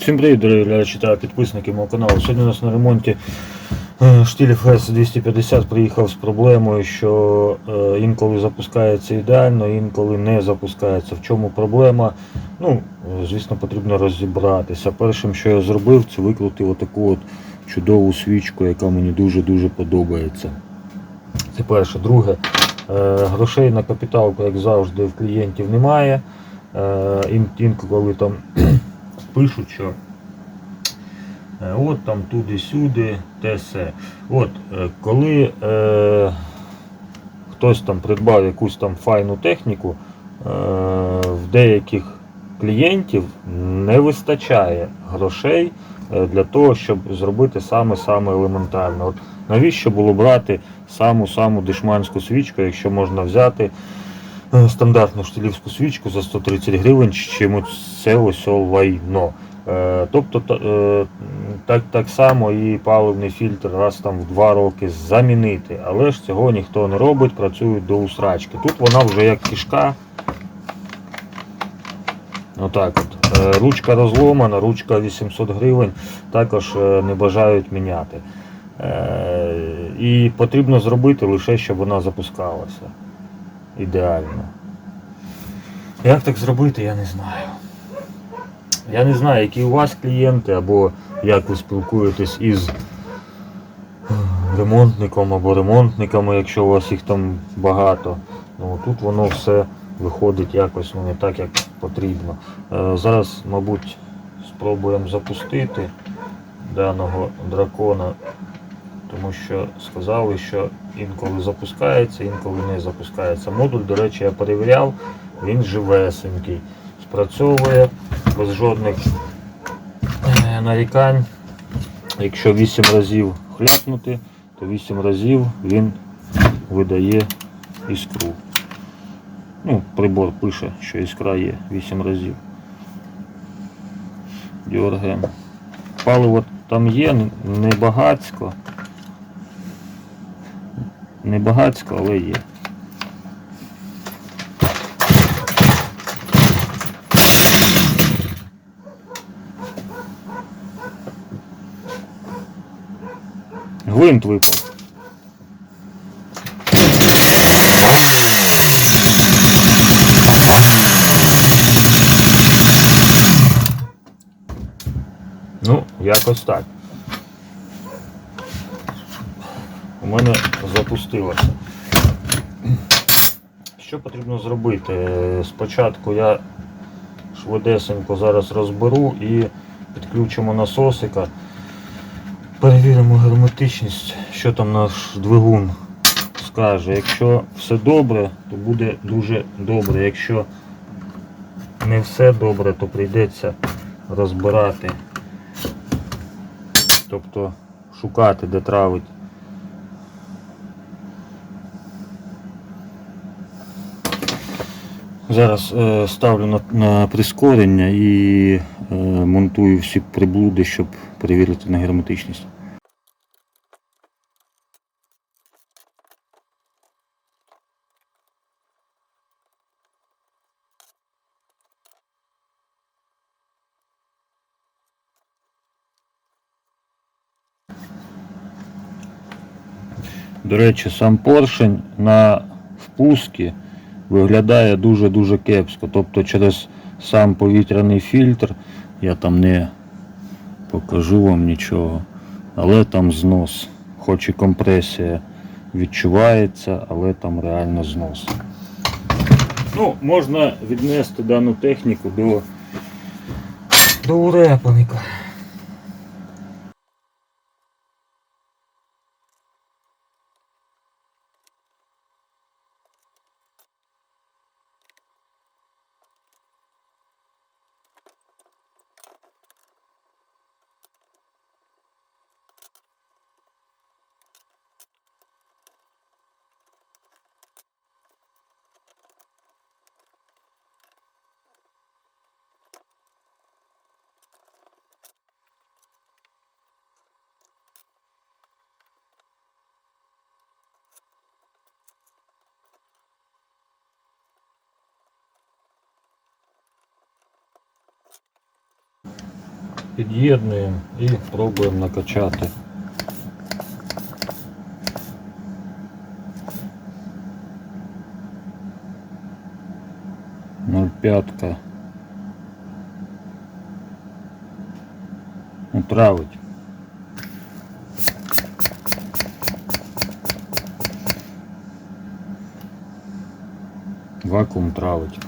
Всім привіт, дорогі глядачі та підписники мого каналу. Сьогодні у нас на ремонті е, штиль FS 250 приїхав з проблемою, що е, інколи запускається ідеально, інколи не запускається. В чому проблема? Ну, звісно, потрібно розібратися. Першим, що я зробив, це викрутив отаку от чудову свічку, яка мені дуже-дуже подобається. Це перше. Друге, е, грошей на капіталку, як завжди, в клієнтів немає. Інколи там пишуть, що е, от там туди-сюди, те все. От, е, коли е, хтось там придбав якусь там файну техніку, е, в деяких клієнтів не вистачає грошей е, для того, щоб зробити саме-саме елементарне. От навіщо було брати саму-саму дешманську свічку, якщо можна взяти стандартну штилівську свічку за 130 гривень, чим це ось лайно. Е, Тобто е, так, так само і паливний фільтр раз там в два роки замінити, але ж цього ніхто не робить, працюють до усрачки. Тут вона вже як кишка. Отак от. Е, Ручка розломана, ручка 800 гривень, також е, не бажають міняти. Е, І потрібно зробити лише, щоб вона запускалася. Ідеально. Як так зробити, я не знаю. Я не знаю, які у вас клієнти, або як ви спілкуєтесь із е, ремонтником або ремонтниками, якщо у вас їх там багато. Ну, тут воно все виходить якось ну, не так, як потрібно. Е, Зараз, мабуть, спробуємо запустити даного дракона, тому що сказали, що інколи запускається, інколи не запускається. Модуль, до речі, я перевіряв, він живесенький, спрацьовує без жодних е, нарікань. Якщо 8 разів хляпнути, то 8 разів він видає іскру. Ну, прибор пише, що іскра є 8 разів. Дьоргаємо. Паливо там є, не багацько. Не багацько, але є. Гвинт випав. Ну, якось так. У мене запустилося. Що потрібно зробити? Спочатку я швидесенько зараз розберу і підключимо насосика. Перевіримо герметичність, що там наш двигун скаже. Якщо все добре, то буде дуже добре. Якщо не все добре, то прийдеться розбирати. Тобто шукати, де травить. Зараз е, ставлю на, на прискорення і е, монтую всі приблуди, щоб перевірити на герметичність. До речі, сам поршень на впускі виглядає дуже-дуже кепсько. Тобто через сам повітряний фільтр я там не покажу вам нічого, але там знос. Хоч і компресія відчувається, але там реально знос. Ну, можна віднести дану техніку до, до урепаника. під'єднуємо і пробуємо накачати. Ноль п'ятка. Ну, травить. Вакуум травить.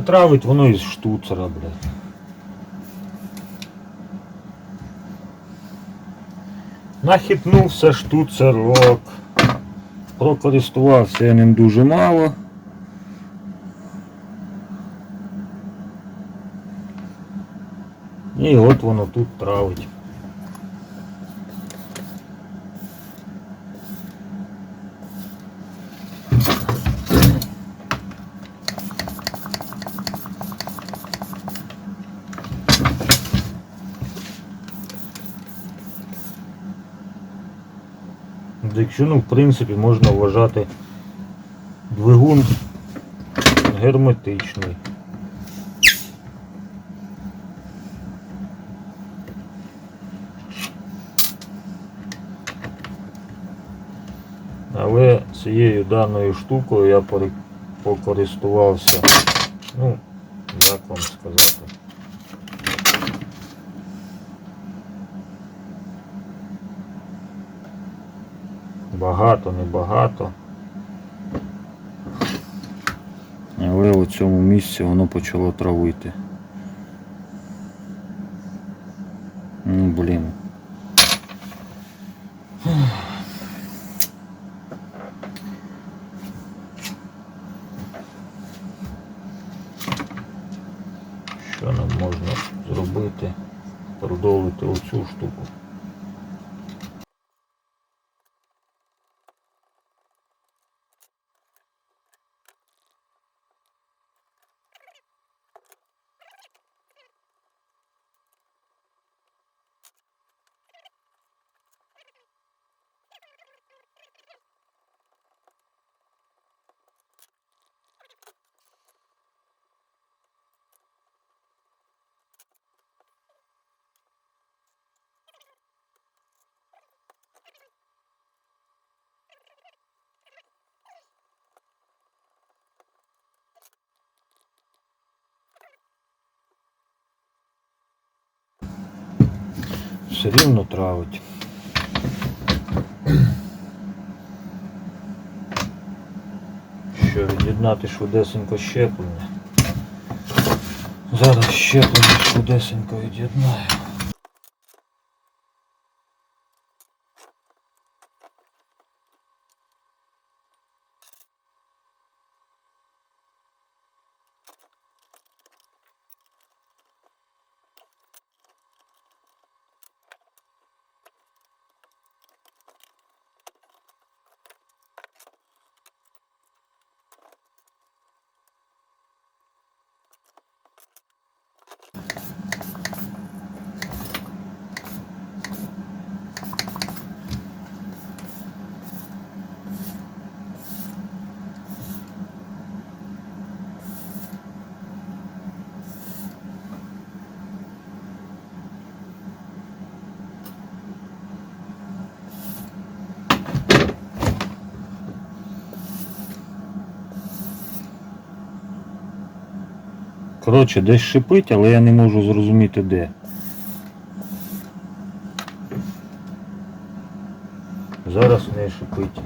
Натравить воно із штуцера, блядь. Нахитнувся штуцерок. Прокористувався я ним дуже мало. І от воно тут травить. Ну, в принципі можна вважати двигун герметичний. Але цією даною штукою я покористувався. Ну, як вам сказати. Багато, небагато. Але у цьому місці воно почало травити. Ну, блін. Що нам можна зробити? Продовжити оцю штуку. Все рівно травить. Що, від'єднати швидесенько щеплення. Зараз щеплення швидесенько від'єднаю. Коротше, десь шипить, але я не можу зрозуміти де. Зараз не шипить.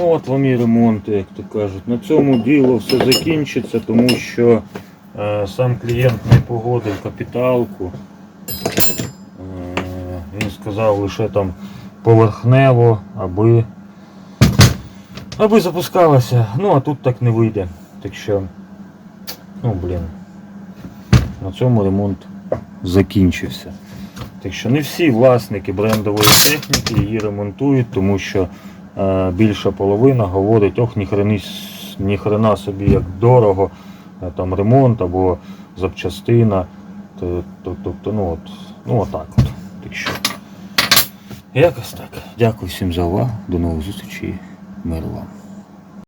Ну от вам і ремонти, як то кажуть. На цьому діло все закінчиться, тому що е, сам клієнт не погодив капіталку. Е, він сказав лише там поверхнево, аби, аби запускалося. Ну а тут так не вийде. Так що, ну блін, на цьому ремонт закінчився. Так що не всі власники брендової техніки її ремонтують, тому що більша половина говорить, ох, ніхрена, собі як дорого, е, там ремонт або запчастина. То- то- Тобто, ну от, ну отак от. Так що, якось так. Дякую всім за увагу. До нових зустрічей. Мир вам.